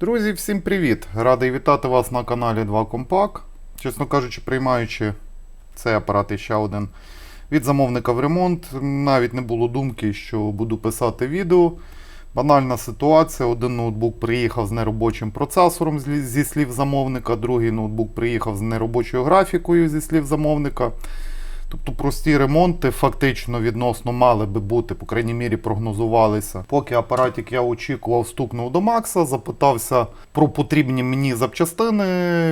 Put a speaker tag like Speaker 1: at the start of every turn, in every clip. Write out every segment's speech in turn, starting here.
Speaker 1: Друзі, всім привіт! Радий вітати вас на каналі 2 Компак. Чесно кажучи, приймаючи цей апарат і ще один від замовника в ремонт, навіть не було думки, що буду писати відео. Банальна ситуація. Один ноутбук приїхав з неробочим процесором зі слів замовника, другий ноутбук приїхав з неробочою графікою зі слів замовника. Тобто прості ремонти фактично відносно мали би бути, по крайній мірі, прогнозувалися. Поки апаратик я очікував, стукнув до Макса, запитався про потрібні мені запчастини.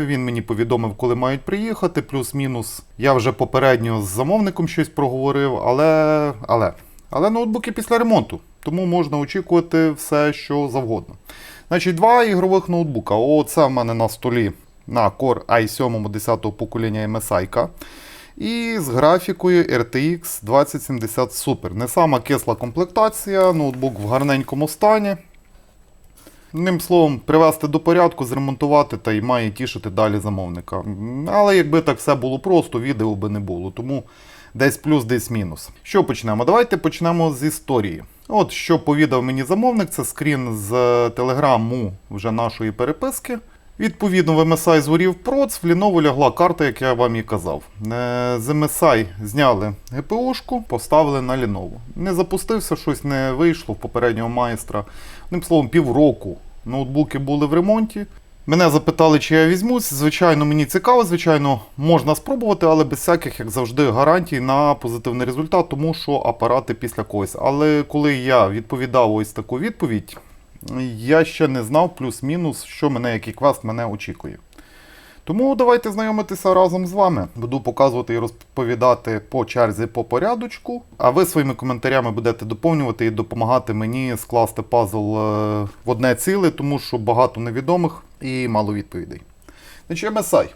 Speaker 1: Він мені повідомив, коли мають приїхати, плюс-мінус. Я вже попередньо з замовником щось проговорив, але. але. Але ноутбуки після ремонту, тому можна очікувати все, що завгодно. Значить, два ігрових ноутбука. Оце в мене на столі на Core i7 10-го покоління MSI. І з графікою RTX 2070 Super. Не сама кисла комплектація, ноутбук в гарненькому стані. Одним словом, привести до порядку, зремонтувати та й має тішити далі замовника. Але якби так все було просто, відео би не було. Тому десь плюс, десь мінус. Що почнемо? Давайте почнемо з історії. От що повідав мені замовник, це скрін з телеграму вже нашої переписки. Відповідно, в MSI згорів проц, в Lenovo лягла карта, як я вам і казав. Е, З MSI зняли GPU-шку, поставили на Lenovo. Не запустився, щось не вийшло в попереднього майстра. Одним словом, півроку ноутбуки були в ремонті. Мене запитали, чи я візьмусь. Звичайно, мені цікаво, звичайно, можна спробувати, але без всяких, як завжди, гарантій на позитивний результат, тому що апарати після когось. Але коли я відповідав ось таку відповідь, я ще не знав плюс-мінус, що мене, який квест мене очікує. Тому давайте знайомитися разом з вами. Буду показувати і розповідати по черзі по порядочку. А ви своїми коментарями будете доповнювати і допомагати мені скласти пазл е, в одне ціле, тому що багато невідомих і мало відповідей. Значить, MSI.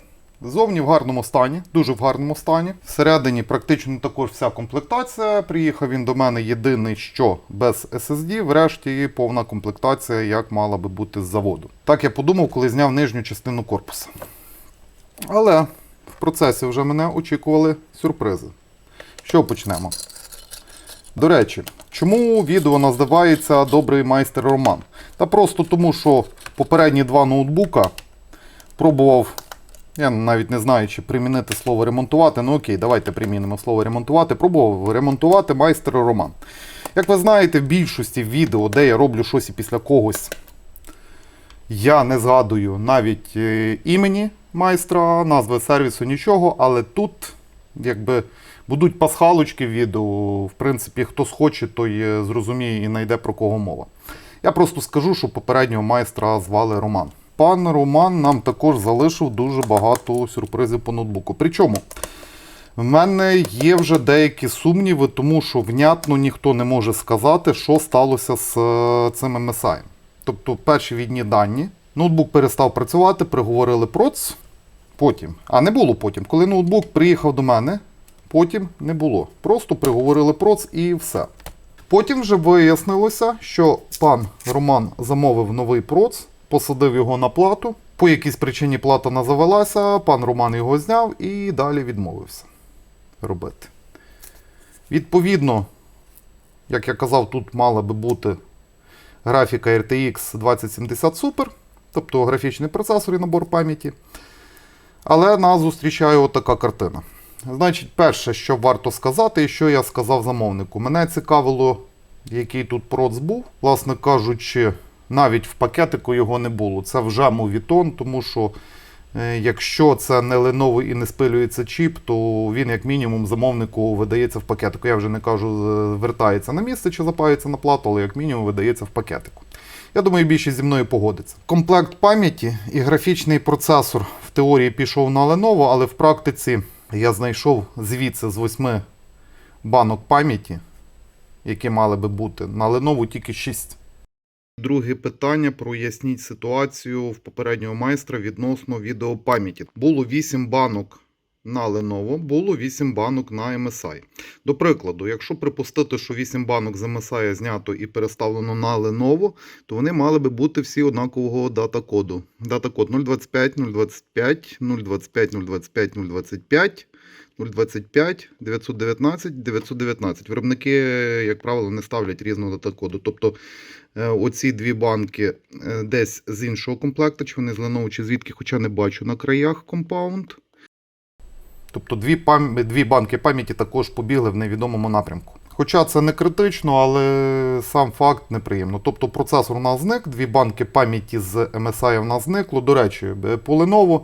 Speaker 1: Зовні в гарному стані, дуже в гарному стані. Всередині практично також вся комплектація. Приїхав він до мене єдиний, що без SSD, врешті повна комплектація, як мала би бути з заводу. Так я подумав, коли зняв нижню частину корпуса. Але в процесі вже мене очікували сюрпризи. Що почнемо? До речі, чому відео називається Добрий майстер Роман? Та просто тому, що попередні два ноутбука пробував, я навіть не знаю, чи примінити слово ремонтувати. Ну окей, давайте примінимо слово ремонтувати. Пробував ремонтувати майстер Роман. Як ви знаєте, в більшості відео, де я роблю щось і після когось, я не згадую навіть е, імені майстра, назви сервісу, нічого, але тут якби будуть пасхалочки в відео. В принципі, хто схоче, той е, зрозуміє і знайде про кого мова. Я просто скажу, що попереднього майстра звали Роман. Пан Роман нам також залишив дуже багато сюрпризів по ноутбуку. Причому в мене є вже деякі сумніви, тому що внятно ніхто не може сказати, що сталося з е, цим MSI. Тобто перші відні дані. Ноутбук перестав працювати, приговорили проц. Потім. А не було потім. Коли ноутбук приїхав до мене, потім не було. Просто приговорили проц і все. Потім вже вияснилося, що пан Роман замовив новий проц, посадив його на плату. По якійсь причині плата не завелася, пан Роман його зняв і далі відмовився робити. Відповідно, як я казав, тут мала би бути графіка RTX 2070 Super, тобто графічний процесор і набор пам'яті. Але нас зустрічає отака картина. Значить, перше, що варто сказати, і що я сказав замовнику. Мене цікавило, який тут проц був. Власне кажучи, навіть в пакетику його не було. Це вже мовітон, тому що е, якщо це не Lenovo і не спилюється чіп, то він, як мінімум, замовнику видається в пакетику. Я вже не кажу, е, вертається на місце чи запається на плату, але як мінімум видається в пакетику. Я думаю, більшість зі мною погодиться. Комплект пам'яті і графічний процесор в теорії пішов на Lenovo, але в практиці я знайшов звідси з восьми банок пам'яті, які мали би бути. На Lenovo тільки 6. Друге питання. Проясніть ситуацію в попереднього майстра відносно відеопам'яті. Було 8 банок на Lenovo було 8 банок на MSI. До прикладу, якщо припустити, що 8 банок з MSI знято і переставлено на Lenovo, то вони мали би бути всі однакового дата-коду. Дата-код 025, 025, 025, 025, 025, 025, 919, 919. Виробники, як правило, не ставлять різного дата-коду. Тобто е, оці дві банки е, десь з іншого комплекту, чи вони з Lenovo, чи звідки, хоча не бачу на краях компаунд. Тобто дві, пам... дві банки пам'яті також побігли в невідомому напрямку. Хоча це не критично, але сам факт неприємно. Тобто процесор у нас зник, дві банки пам'яті з MSI в нас зникло. До речі, е, по Lenovo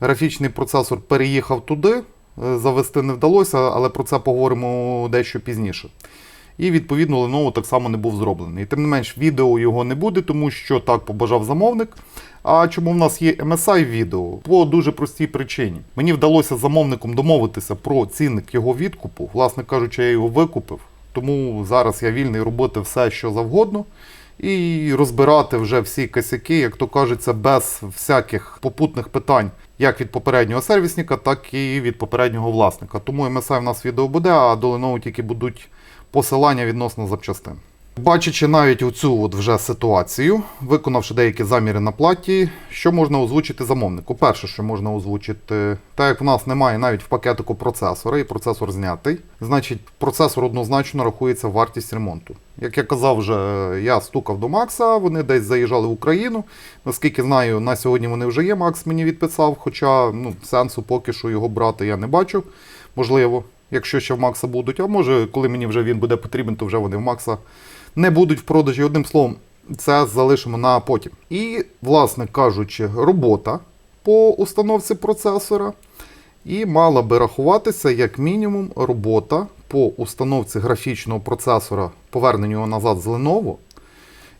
Speaker 1: графічний процесор переїхав туди, е, завести не вдалося, але про це поговоримо дещо пізніше. І відповідно Lenovo так само не був зроблений. І, Тим не менш, відео його не буде, тому що так побажав замовник. А чому в нас є MSI відео? По дуже простій причині. Мені вдалося замовником домовитися про цінник його відкупу. Власне кажучи, я його викупив. Тому зараз я вільний робити все, що завгодно, і розбирати вже всі косяки, як то кажеться, без всяких попутних питань, як від попереднього сервісника, так і від попереднього власника. Тому MSI в нас відео буде, а до Lenovo тільки будуть посилання відносно запчастин. Бачачи навіть оцю от вже ситуацію, виконавши деякі заміри на платі, що можна озвучити замовнику? Перше, що можна озвучити, так як в нас немає навіть в пакетику процесора, і процесор знятий, значить процесор однозначно рахується вартість ремонту. Як я казав, вже я стукав до Макса, вони десь заїжджали в Україну. Наскільки знаю, на сьогодні вони вже є. Макс мені відписав, хоча ну, сенсу поки що його брати я не бачу. Можливо, якщо ще в Макса будуть, а може, коли мені вже він буде потрібен, то вже вони в Макса не будуть в продажі. Одним словом, це залишимо на потім. І, власне кажучи, робота по установці процесора. І мала би рахуватися як мінімум робота по установці графічного процесора, поверненню його назад з Lenovo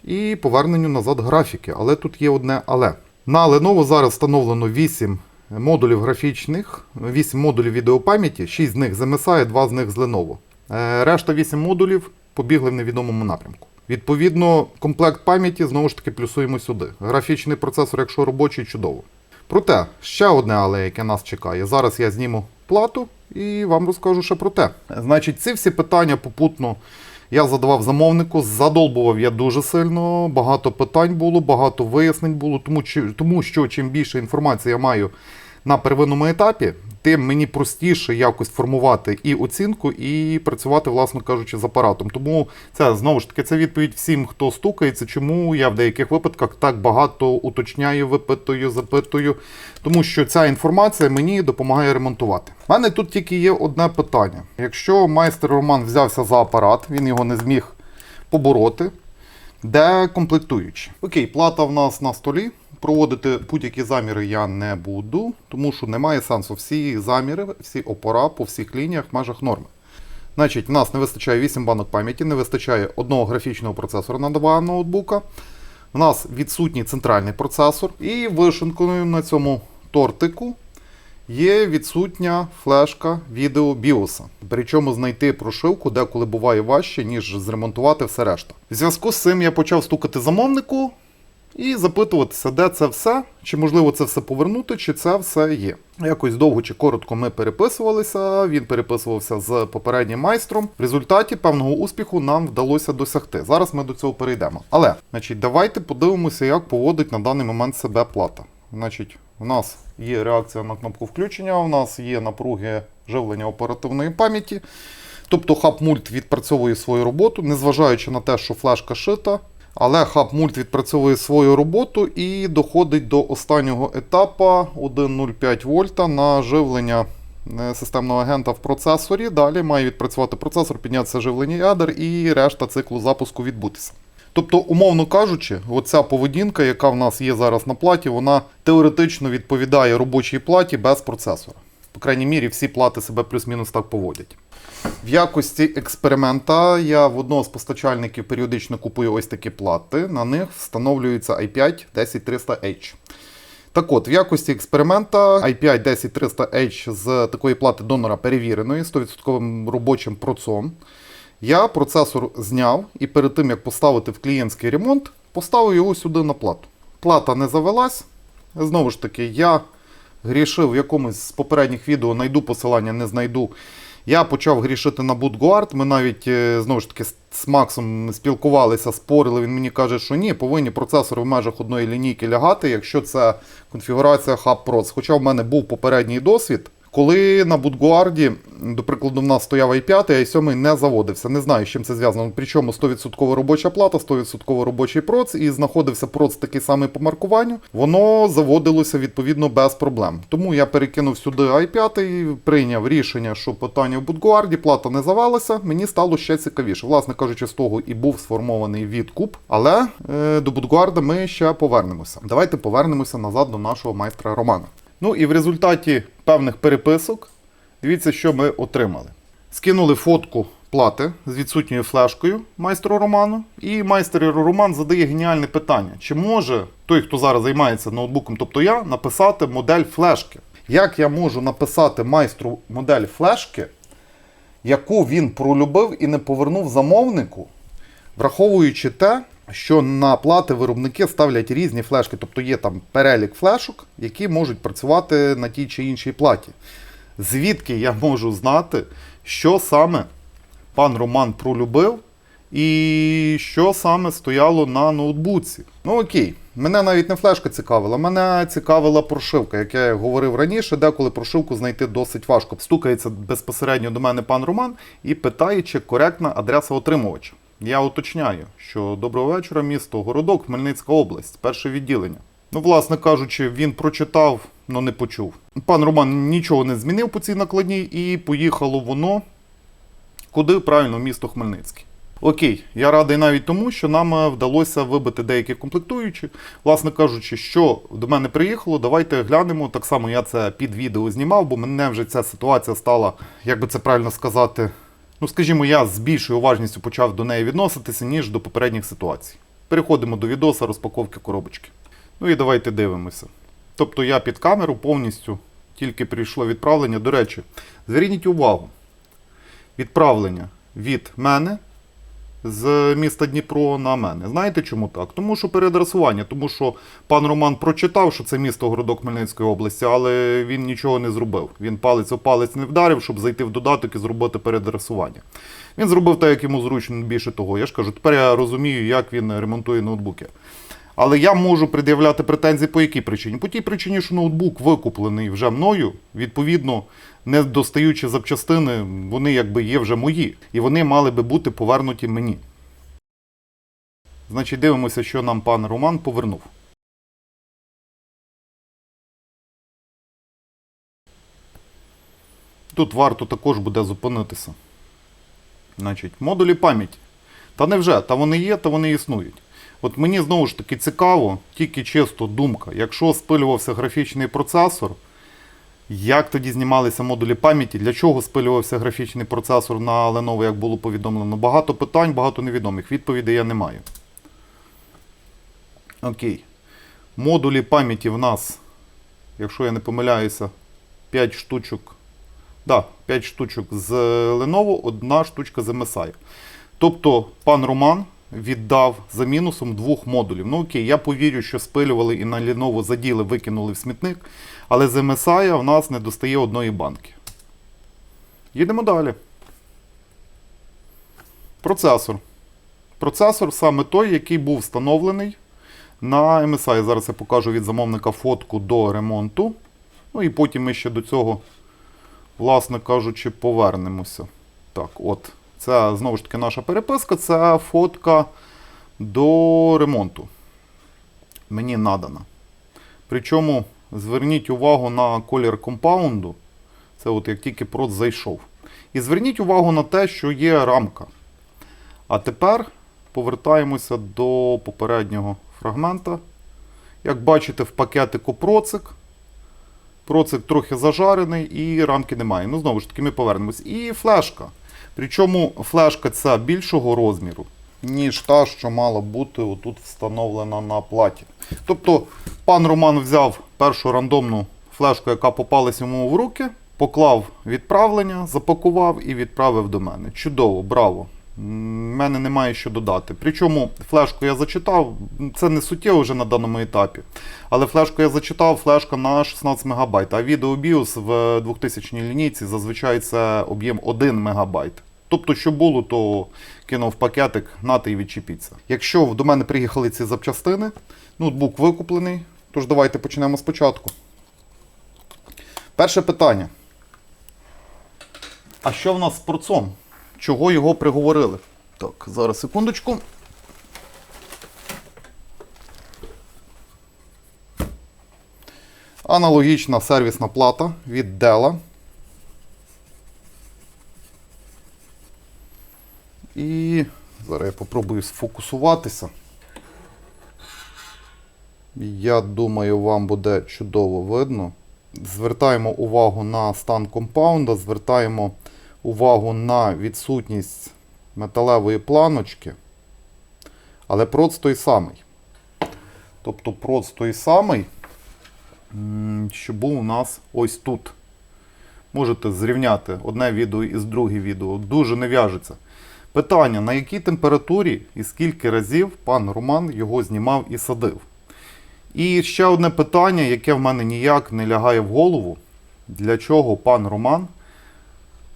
Speaker 1: і поверненню назад графіки. Але тут є одне але. На Lenovo зараз встановлено 8 модулів графічних, 8 модулів відеопам'яті, 6 з них з MSI, 2 з них з Lenovo. Е, Решта 8 модулів побігли в невідомому напрямку. Відповідно, комплект пам'яті знову ж таки плюсуємо сюди. Графічний процесор, якщо робочий, чудово. Проте, ще одне але, яке нас чекає. Зараз я зніму плату і вам розкажу ще про те. Значить, ці всі питання попутно я задавав замовнику, задолбував я дуже сильно, багато питань було, багато вияснень було, тому, чи- тому що чим більше інформації я маю на первинному етапі, тим мені простіше якось формувати і оцінку, і працювати, власно кажучи, з апаратом. Тому це знову ж таки це відповідь всім, хто стукається, чому я в деяких випадках так багато уточняю, випитую, запитую, тому що ця інформація мені допомагає ремонтувати. У мене тут тільки є одне питання: якщо майстер Роман взявся за апарат, він його не зміг побороти. Де комплектуючі? Окей, плата в нас на столі. Проводити будь-які заміри я не буду, тому що немає сенсу. Всі заміри, всі опора по всіх лініях в межах норми. Значить, в нас не вистачає 8 банок пам'яті, не вистачає одного графічного процесора на два ноутбука. У нас відсутній центральний процесор. І вишенкою на цьому тортику є відсутня флешка відео BIOS. Причому знайти прошивку деколи буває важче, ніж зремонтувати все решта. В зв'язку з цим я почав стукати замовнику і запитуватися, де це все, чи можливо це все повернути, чи це все є. Якось довго чи коротко ми переписувалися. Він переписувався з попереднім майстром. В результаті певного успіху нам вдалося досягти. Зараз ми до цього перейдемо. Але, значить, давайте подивимося, як поводить на даний момент себе плата. Значить, у нас є реакція на кнопку включення, у нас є напруги живлення оперативної пам'яті. Тобто хаб мульт відпрацьовує свою роботу, незважаючи на те, що флешка шита. Але хаб мульт відпрацьовує свою роботу і доходить до останнього етапу 1,05 вольта на живлення е, системного агента в процесорі. Далі має відпрацювати процесор, піднятися живлення ядер і решта циклу запуску відбутися. Тобто, умовно кажучи, оця поведінка, яка в нас є зараз на платі, вона теоретично відповідає робочій платі без процесора. По крайній мірі, всі плати себе плюс-мінус так поводять. В якості експеримента я в одного з постачальників періодично купую ось такі плати. На них встановлюється i5 10300H. Так от, в якості експеримента i5 10300H з такої плати донора перевіреної, 100% робочим процом. Я процесор зняв і перед тим, як поставити в клієнтський ремонт, поставив його сюди на плату. Плата не завелась. Знову ж таки, я грішив в якомусь з попередніх відео, знайду посилання, не знайду. Я почав грішити на Будгуард. Ми навіть е, знову ж таки з- Максом спілкувалися, спорили. Він мені каже, що ні, повинні процесори в межах одної лінійки лягати, якщо це конфігурація Hub Proc. Хоча в мене був попередній досвід. Коли на BootGuard, до прикладу, в нас стояв i5, а i7 не заводився. Не знаю, з чим це зв'язано. Причому 100% робоча плата, 100% робочий проц, і знаходився проц такий самий по маркуванню. Воно заводилося відповідно без проблем. Тому я перекинув сюди i5, прийняв рішення, що питання в BootGuard, плата не завалася. Мені стало ще цікавіше. Власне кажучи, з того і був сформований відкуп. Але е, до BootGuard ми ще повернемося. Давайте повернемося назад до нашого майстра Романа. Ну і в результаті певних переписок, дивіться, що ми отримали. Скинули фотку плати з відсутньою флешкою майстру Роману. І майстер Роман задає геніальне питання: чи може той, хто зараз займається ноутбуком, тобто я, написати модель флешки? Як я можу написати майстру модель флешки, яку він пролюбив і не повернув замовнику, враховуючи те, що на плати виробники ставлять різні флешки, тобто є там перелік флешок, які можуть працювати на тій чи іншій платі. Звідки я можу знати, що саме пан Роман пролюбив і що саме стояло на ноутбуці? Ну окей, мене навіть не флешка цікавила, мене цікавила прошивка, як я говорив раніше, деколи прошивку знайти досить важко. Стукається безпосередньо до мене пан Роман і питає, чи коректна адреса отримувача. Я уточняю, що доброго вечора, місто Городок, Хмельницька область, перше відділення. Ну, власне кажучи, він прочитав, але не почув. Пан Роман нічого не змінив по цій накладній, і поїхало воно куди правильно в місто Хмельницький. Окей, я радий навіть тому, що нам е, вдалося вибити деякі комплектуючі. Власне кажучи, що до мене приїхало, давайте глянемо. Так само я це під відео знімав, бо мене вже ця ситуація стала, як би це правильно сказати. Ну, скажімо, я з більшою уважністю почав до неї відноситися, ніж до попередніх ситуацій. Переходимо до відоса розпаковки коробочки. Ну і давайте дивимося. Тобто я під камеру повністю тільки прийшло відправлення. До речі, зверніть увагу, відправлення від мене з міста Дніпро на мене. Знаєте чому так? Тому що передресування, тому що пан Роман прочитав, що це місто Городок Хмельницької області, але він нічого не зробив. Він палець о палець не вдарив, щоб зайти в додаток і зробити передресування. Він зробив так, як йому зручно більше того. Я ж кажу, тепер я розумію, як він ремонтує ноутбуки. Але я можу пред'являти претензії по якій причині? По тій причині, що ноутбук викуплений вже мною, відповідно, не достаючи запчастини, вони якби є вже мої. І вони мали би бути повернуті мені. Значить, дивимося, що нам пан Роман повернув. Тут варто також буде зупинитися. Значить, модулі пам'яті. Та невже, та вони є, та вони існують. От мені знову ж таки цікаво, тільки чисто думка, якщо спилювався графічний процесор, як тоді знімалися модулі пам'яті, для чого спилювався графічний процесор на Lenovo, як було повідомлено? Багато питань, багато невідомих. Відповідей я не маю. Окей. Модулі пам'яті в нас, якщо я не помиляюся, 5 штучок. Да, 5 штучок з Lenovo, одна штучка з MSI. Тобто пан Роман віддав за мінусом двох модулів. Ну окей, я повірю, що спилювали і на Lenovo заділи, викинули в смітник, але з MSI в нас не достає одної банки. Їдемо далі. Процесор. Процесор саме той, який був встановлений на MSI. Зараз я покажу від замовника фотку до ремонту. Ну і потім ми ще до цього, власне кажучи, повернемося. Так, от. Це знову ж таки наша переписка, це фотка до ремонту. Мені надана. Причому зверніть увагу на колір компаунду. Це от як тільки проц зайшов. І зверніть увагу на те, що є рамка. А тепер повертаємося до попереднього фрагмента. Як бачите, в пакетику процик. Процик трохи зажарений і рамки немає. Ну, знову ж таки, ми повернемось. І флешка. Причому флешка ця більшого розміру, ніж та, що мала бути отут встановлена на платі. Тобто пан Роман взяв першу рандомну флешку, яка попалась йому в руки, поклав відправлення, запакував і відправив до мене. Чудово, браво! В мене немає що додати. Причому флешку я зачитав, це не суттєво вже на даному етапі. Але флешку я зачитав, флешка на 16 МБ. А відео BIOS в 2000 лінійці зазвичай це об'єм 1 МБ. Тобто, що було, то кинув пакетик, нате і відчепіться. Якщо до мене приїхали ці запчастини, ноутбук викуплений, тож давайте почнемо спочатку. Перше питання. А що в нас з порцом? Чого його приговорили? Так, зараз секундочку. Аналогічна сервісна плата від Dell. І зараз я попробую сфокусуватися. Я думаю, вам буде чудово видно. Звертаємо увагу на стан компаунда, звертаємо увагу на відсутність металевої планочки. Але проц той самий. Тобто проц той самий, що був у нас ось тут. Можете зрівняти одне відео із друге відео. Дуже не в'яжеться. Питання, на якій температурі і скільки разів пан Роман його знімав і садив? І ще одне питання, яке в мене ніяк не лягає в голову. Для чого пан Роман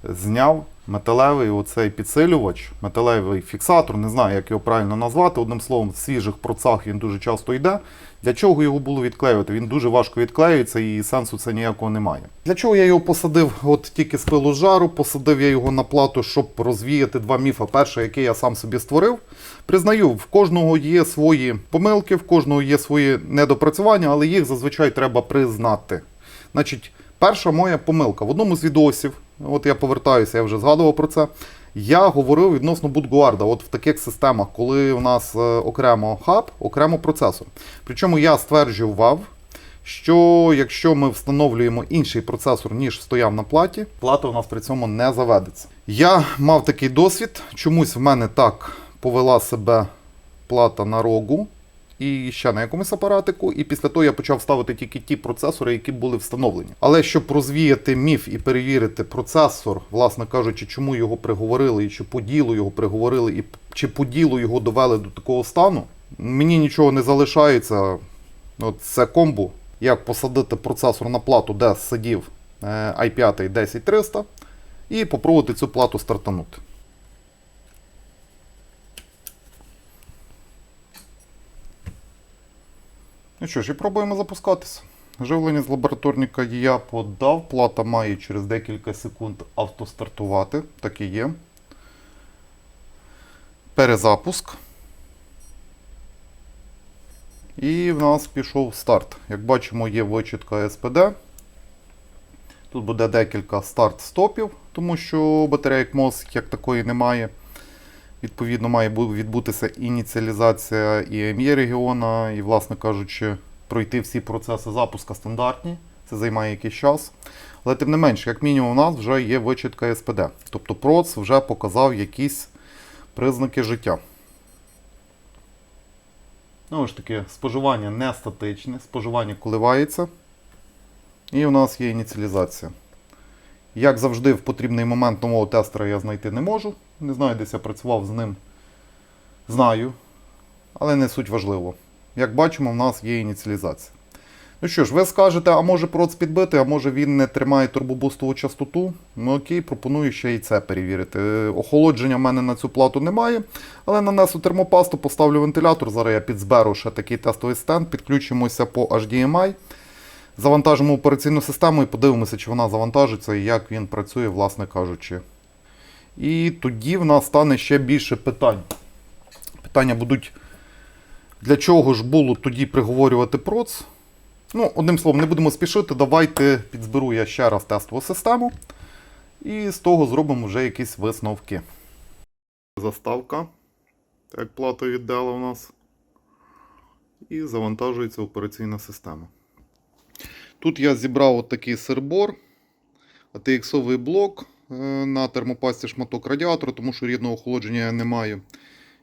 Speaker 1: зняв металевий оцей підсилювач, металевий фіксатор, не знаю, як його правильно назвати. Одним словом, в свіжих процах він дуже часто йде. Для чого його було відклеювати? Він дуже важко відклеюється і сенсу це ніякого немає. Для чого я його посадив от тільки з пилу жару, посадив я його на плату, щоб розвіяти два міфи. Перший, який я сам собі створив. Признаю, в кожного є свої помилки, в кожного є свої недопрацювання, але їх зазвичай треба признати. Значить, перша моя помилка. В одному з відосів, от я повертаюся, я вже згадував про це. Я говорив відносно Bootguard, от в таких системах, коли у нас е, окремо хаб, окремо процесор. Причому я стверджував, що якщо ми встановлюємо інший процесор, ніж стояв на платі, плата у нас при цьому не заведеться. Я мав такий досвід, чомусь в мене так повела себе плата на рогу і ще на якомусь апаратику, і після того я почав ставити тільки ті процесори, які були встановлені. Але щоб розвіяти міф і перевірити процесор, власне кажучи, чому його приговорили, і чи по ділу його приговорили, і чи по ділу його довели до такого стану, мені нічого не залишається. От це комбо, як посадити процесор на плату, де сидів е, i5 10300, і попробувати цю плату стартанути. Ну що ж, і пробуємо запускатися. Живлення з лабораторника я подав. Плата має через декілька секунд автостартувати. Так і є. Перезапуск. І в нас пішов старт. Як бачимо, є вичітка SPD. Тут буде декілька старт-стопів, тому що батарейок MOS як такої немає. Відповідно, має відбутися ініціалізація EME регіона і, власне кажучи, пройти всі процеси запуска стандартні. Це займає якийсь час. Але тим не менш, як мінімум, у нас вже є вичітка SPD. Тобто проц вже показав якісь признаки життя. Ну ж таки, споживання не статичне, споживання коливається. І у нас є ініціалізація. Як завжди, в потрібний момент нового тестера я знайти не можу. Не знаю, десь я працював з ним. Знаю. Але не суть важливо. Як бачимо, в нас є ініціалізація. Ну що ж, ви скажете, а може проц підбити, а може він не тримає турбобустову частоту. Ну окей, пропоную ще і це перевірити. Е, Охолодження в мене на цю плату немає, але нанесу термопасту, поставлю вентилятор. Зараз я підзберу ще такий тестовий стенд, підключимося по HDMI. Завантажимо операційну систему і подивимося, чи вона завантажиться і як він працює, власне кажучи. І тоді в нас стане ще більше питань. Питання будуть, для чого ж було тоді приговорювати проц? Ну, одним словом, не будемо спішити. Давайте підзберу я ще раз тестову систему. І з того зробимо вже якісь висновки. Заставка. Так, плата віддала у нас. І завантажується операційна система. Тут я зібрав от такий сербор, ATX-овий блок на термопасті шматок радіатора, тому що рідного охолодження я не маю.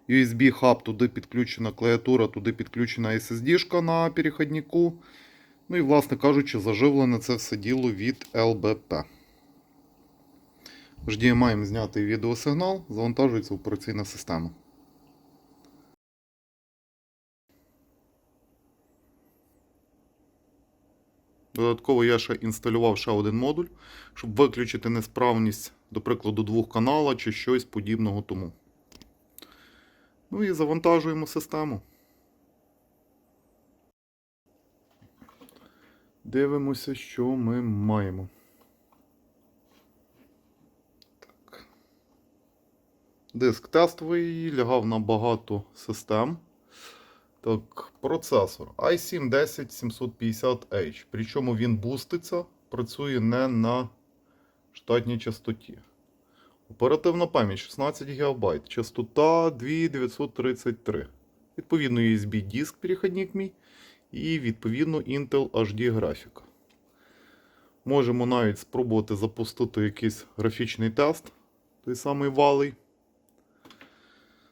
Speaker 1: USB-хаб, туди підключена клавіатура, туди підключена SSD на переходнику. Ну і, власне кажучи, заживлене це все діло від LBP. маємо зняти відеосигнал, завантажується операційна система. Додатково я ще інсталював ще один модуль, щоб виключити несправність, до прикладу, двох канала чи щось подібного тому. Ну і завантажуємо систему. Дивимося, що ми маємо. Так. Диск тестовий, лягав на багато систем. Так, процесор i7 10750H. Причому він буститься, працює не на штатній частоті. Оперативна пам'ять 16 ГБ, частота 2933. Відповідно, USB диск перехідник мій. І відповідно Intel HD графіка. Можемо навіть спробувати запустити якийсь графічний тест, той самий валий.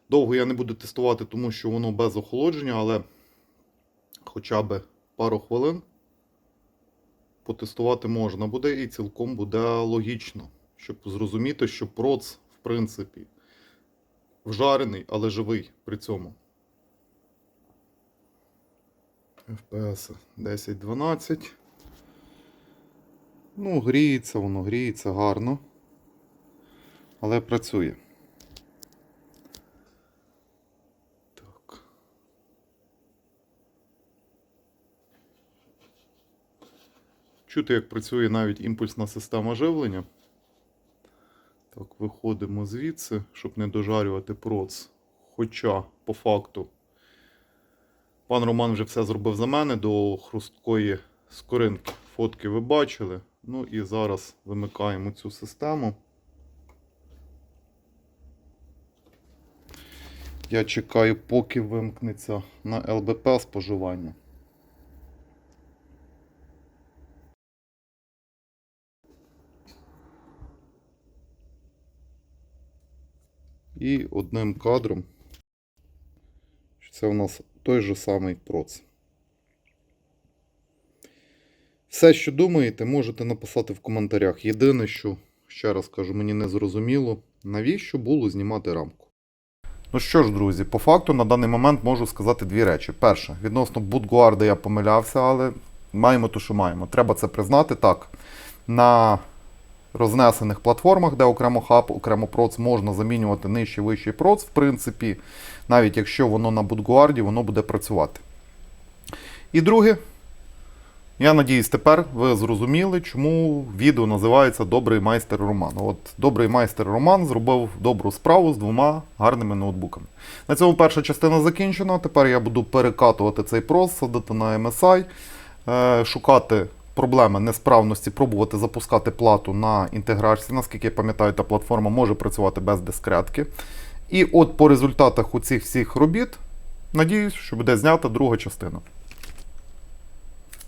Speaker 1: Довго я не буду тестувати, тому що воно без охолодження, але хоча б пару хвилин потестувати можна буде і цілком буде логічно, щоб зрозуміти, що проц, в принципі, вжарений, але живий при цьому. FPS 10-12. Ну, гріється, воно гріється гарно. Але працює. Чути, як працює навіть імпульсна система живлення. Так, виходимо звідси, щоб не дожарювати проц. Хоча, по факту, пан Роман вже все зробив за мене до хрусткої скоринки. Фотки ви бачили. Ну і зараз вимикаємо цю систему. Я чекаю, поки вимкнеться на ЛБП споживання. І одним кадром. що Це у нас той же самий проц. Все, що думаєте, можете написати в коментарях. Єдине, що, ще раз кажу, мені не зрозуміло, навіщо було знімати рамку. Ну що ж, друзі, по факту на даний момент можу сказати дві речі. Перше, відносно Будгуарда я помилявся, але маємо то, що маємо. Треба це признати так. На рознесених платформах, де окремо хаб, окремо проц, можна замінювати нижчий вищий проц, в принципі, навіть якщо воно на Будгуарді, воно буде працювати. І друге, я надіюсь, тепер ви зрозуміли, чому відео називається Добрий майстер Роман. От Добрий майстер Роман зробив добру справу з двома гарними ноутбуками. На цьому перша частина закінчена. Тепер я буду перекатувати цей прос, садити на MSI, е, шукати проблеми несправності, пробувати запускати плату на інтеграції. Наскільки я пам'ятаю, та платформа може працювати без дискретки. І от по результатах у цих всіх робіт, надіюсь, що буде знята друга частина.